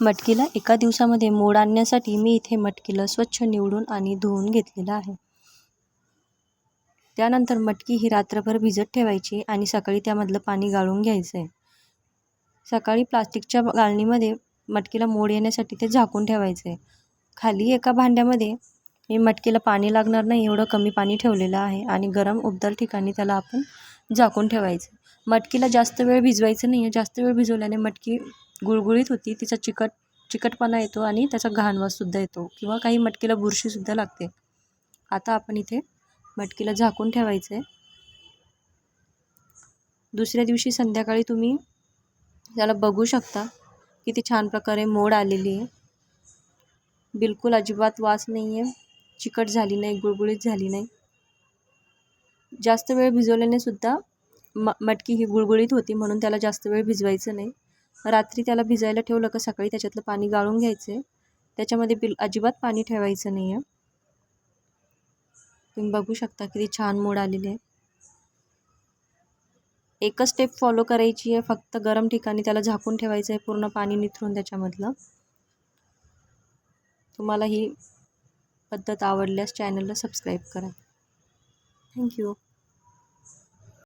मटकीला एका दिवसामध्ये मोड आणण्यासाठी मी इथे मटकीला स्वच्छ निवडून आणि धुवून घेतलेलं आहे. त्यानंतर मटकी ही रात्रभर भिजत ठेवायची आणि सकाळी त्यामधलं पाणी गाळून घ्यायचं आहे सकाळी प्लास्टिकच्या गाळणीमध्ये मटकीला मोड येण्यासाठी ते झाकून ठेवायचं आहे खाली एका भांड्यामध्ये मी मटकीला पाणी लागणार नाही एवढं कमी पाणी ठेवलेलं आहे आणि गरम उबदार ठिकाणी त्याला आपण झाकून ठेवायचं मटकीला जास्त वेळ भिजवायचं नाही आहे जास्त वेळ भिजवल्याने मटकी गुळगुळीत होती. तिचा चिकट चिकटपणा येतो आणि त्याचा घाणवाससुद्धा येतो किंवा काही मटकीला बुरशीसुद्धा लागते. आता आपण इथे मटकीला झाकून ठेवायचं. आहे दुसऱ्या दिवशी संध्याकाळी तुम्ही त्याला बघू शकता किती छान प्रकारे मोड आलेली आहे. बिलकुल अजिबात वास नाही आहे चिकट झाली नाही गुळगुळीत झाली नाही. जास्त वेळ भिजवल्याने सुद्धा म मटकी ही गुळगुळीत होती म्हणून त्याला जास्त वेळ भिजवायचं नाही. रात्री त्याला भिजायला ठेवलं का सकाळी त्याच्यातलं पाणी गाळून घ्यायचं आहे त्याच्यामध्ये बिल अजिबात पाणी ठेवायचं नाही आहे तुम्ही बघू शकता किती छान मोड आलेले आहे एकच स्टेप फॉलो करायची आहे फक्त गरम ठिकाणी त्याला झाकून ठेवायचं आहे पूर्ण पाणी निथरून त्याच्यामधलं. तुम्हाला ही पद्धत आवडल्यास चॅनलला सबस्क्राईब करा. थँक्यू